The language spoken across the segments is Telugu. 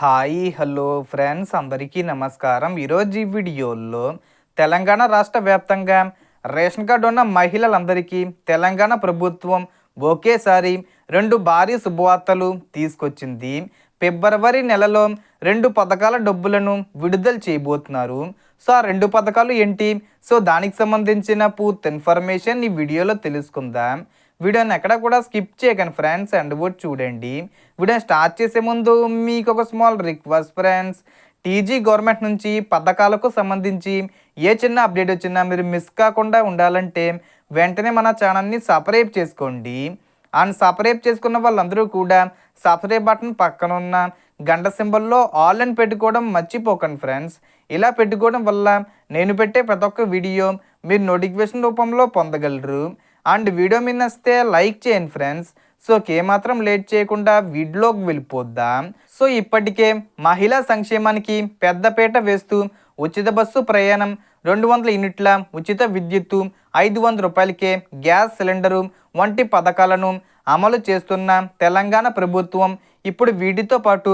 Hi hello friends. అందరికీ నమస్కారం. ఈరోజు ఈ వీడియోలో తెలంగాణ రాష్ట్ర వ్యాప్తంగా రేషన్ కార్డు ఉన్న మహిళలందరికీ తెలంగాణ ప్రభుత్వం ఒకేసారి రెండు భారీ శుభవార్తలు తీసుకొచ్చింది. ఫిబ్రవరి నెలలో రెండు పథకాల డబ్బులను విడుదల చేయబోతున్నారు. సో ఆ రెండు పథకాలు ఏంటి? సో దానికి సంబంధించిన పూర్తి ఇన్ఫర్మేషన్ ఈ వీడియోలో తెలుసుకుందాం. వీడియోని ఎక్కడ కూడా స్కిప్ చేయకండి ఫ్రెండ్స్ అండ్ కూడా చూడండి. వీడియోని స్టార్ట్ చేసే ముందు మీకు ఒక small request friends. TG government నుంచి పథకాలకు సంబంధించి ఏ చిన్న అప్డేట్ వచ్చినా మీరు మిస్ కాకుండా ఉండాలంటే వెంటనే మన ఛానల్ని సపరేట్ చేసుకోండి. అండ్ సపరేట్ చేసుకున్న వాళ్ళందరూ కూడా సపరేట్ బటన్ పక్కన ఉన్న గంట సింబల్లో ఆల్ అని పెట్టుకోవడం మర్చిపోకండి ఫ్రెండ్స్. ఇలా పెట్టుకోవడం వల్ల నేను పెట్టే ప్రతి ఒక్క వీడియో మీరు నోటిఫికేషన్ రూపంలో పొందగలరు. అండ్ వీడియో మీద వస్తే లైక్ చేయండి ఫ్రెండ్స్. సో ఏమాత్రం లేట్ చేయకుండా వీడియోకి వెళ్ళిపోద్దాం. సో ఇప్పటికే మహిళా సంక్షేమానికి పెద్దపేట వేస్తూ ఉచిత బస్సు ప్రయాణం రెండు వందల యూనిట్ల ఉచిత విద్యుత్తు ఐదు వందల రూపాయలకే గ్యాస్ సిలిండరు వంటి పథకాలను అమలు చేస్తున్న తెలంగాణ ప్రభుత్వం ఇప్పుడు వీటితో పాటు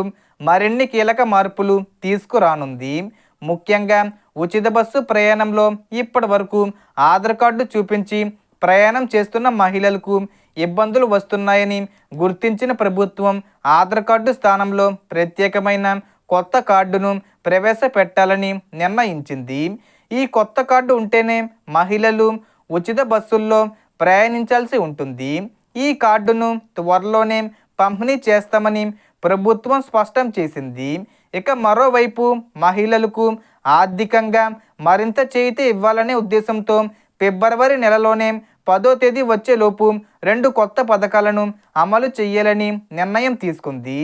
మరిన్ని కీలక మార్పులు తీసుకురానుంది. ముఖ్యంగా ఉచిత బస్సు ప్రయాణంలో ఇప్పటి వరకు ఆధార్ కార్డు చూపించి ప్రయాణం చేస్తున్న మహిళలకు ఇబ్బందులు వస్తున్నాయని గుర్తించిన ప్రభుత్వం ఆధార్ కార్డు స్థానంలో ప్రత్యేకమైన కొత్త కార్డును ప్రవేశపెట్టాలని నిర్ణయించింది. ఈ కొత్త కార్డు ఉంటేనే మహిళలు ఉచిత బస్సుల్లో ప్రయాణించాల్సి ఉంటుంది. ఈ కార్డును త్వరలోనే పంపిణీ చేస్తామని ప్రభుత్వం స్పష్టం చేసింది. ఇక మరోవైపు మహిళలకు ఆర్థికంగా మరింత చేయితే ఇవ్వాలనే ఉద్దేశంతో ఫిబ్రవరి నెలలోనే పదో తేదీ వచ్చేలోపు రెండు కొత్త పథకాలను అమలు చేయాలని నిర్ణయం తీసుకుంది.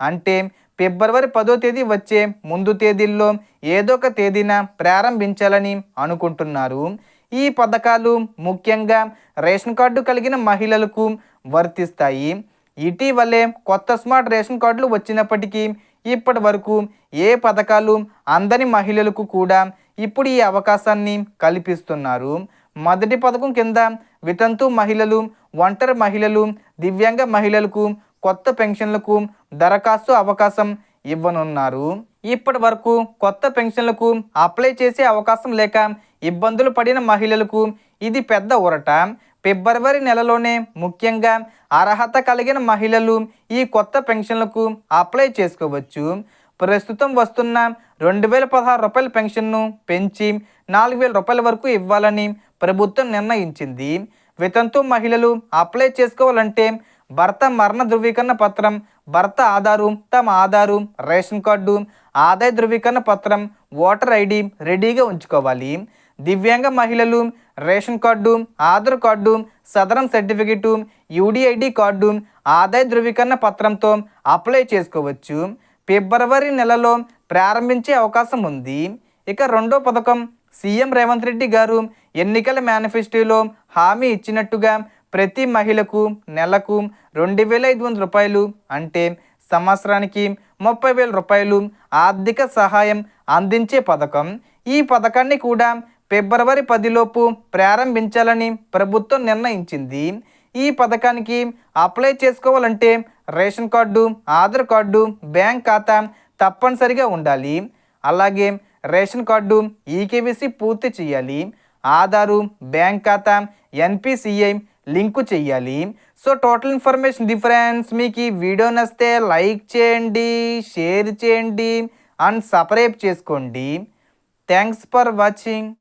అంటే ఫిబ్రవరి పదో తేదీ వచ్చే ముందు తేదీల్లో ఏదో ఒక తేదీన ప్రారంభించాలని అనుకుంటున్నారు. ఈ పథకాలు ముఖ్యంగా రేషన్ కార్డు కలిగిన మహిళలకు వర్తిస్తాయి. ఇటీవలే కొత్త స్మార్ట్ రేషన్ కార్డులు వచ్చినప్పటికీ ఇప్పటి వరకు ఏ పథకాలు అందని మహిళలకు కూడా ఇప్పుడు ఈ అవకాశాన్ని కల్పిస్తున్నారు. మొదటి పథకం కింద వితంతు మహిళలు ఒంటరి మహిళలు దివ్యాంగ మహిళలకు కొత్త పెన్షన్లకు దరఖాస్తు అవకాశం ఇవ్వనున్నారు. ఇప్పటి వరకు కొత్త పెన్షన్లకు అప్లై చేసే అవకాశం లేక ఇబ్బందులు పడిన మహిళలకు ఇది పెద్ద ఊరట. ఫిబ్రవరి నెలలోనే ముఖ్యంగా అర్హత కలిగిన మహిళలు ఈ కొత్త పెన్షన్లకు అప్లై చేసుకోవచ్చు. ప్రస్తుతం వస్తున్న రెండు వేల పదహారు రూపాయల పెన్షన్ను పెంచి నాలుగు వేల రూపాయల వరకు ఇవ్వాలని ప్రభుత్వం నిర్ణయించింది. వితంతు మహిళలు అప్లై చేసుకోవాలంటే భర్త మరణ ధృవీకరణ పత్రం భర్త ఆధారు తమ ఆధారు రేషన్ కార్డు ఆదాయ ధృవీకరణ పత్రం ఓటర్ ఐడి రెడీగా ఉంచుకోవాలి. దివ్యాంగ మహిళలు రేషన్ కార్డు ఆధార్ కార్డు సదరం సర్టిఫికెటు యూడిఐడి కార్డు ఆదాయ ధృవీకరణ పత్రంతో అప్లై చేసుకోవచ్చు. ఫిబ్రవరి నెలలో ప్రారంభించే అవకాశం ఉంది. ఇక రెండో పథకం సీఎం రేవంత్ రెడ్డి గారు ఎన్నికల మేనిఫెస్టోలో హామీ ఇచ్చినట్టుగా ప్రతి మహిళకు నెలకు రెండు వేల ఐదు వందల రూపాయలు అంటే సంవత్సరానికి ముప్పై వేల రూపాయలు ఆర్థిక సహాయం అందించే పథకం. ఈ పథకాన్ని కూడా ఫిబ్రవరి పదిలోపు ప్రారంభించాలని ప్రభుత్వం నిర్ణయించింది. ఈ పథకానికి అప్లై చేసుకోవాలంటే ration card Aadhaar card bank ఖాతా తప్పనిసరిగా ఉండాలి. అలాగే రేషన్ కార్డు ఈకేవీసీ పూర్తి చేయాలి. ఆధారు బ్యాంక్ ఖాతా ఎన్పిసిఐ లింకు చెయ్యాలి సో టోటల్ ఇన్ఫర్మేషన్ డిఫరెన్స్ మీకు ఈ వీడియో నచ్చితే లైక్ చేయండి షేర్ చేయండి అండ్ సబ్స్క్రైబ్ చేసుకోండి. Thanks for watching.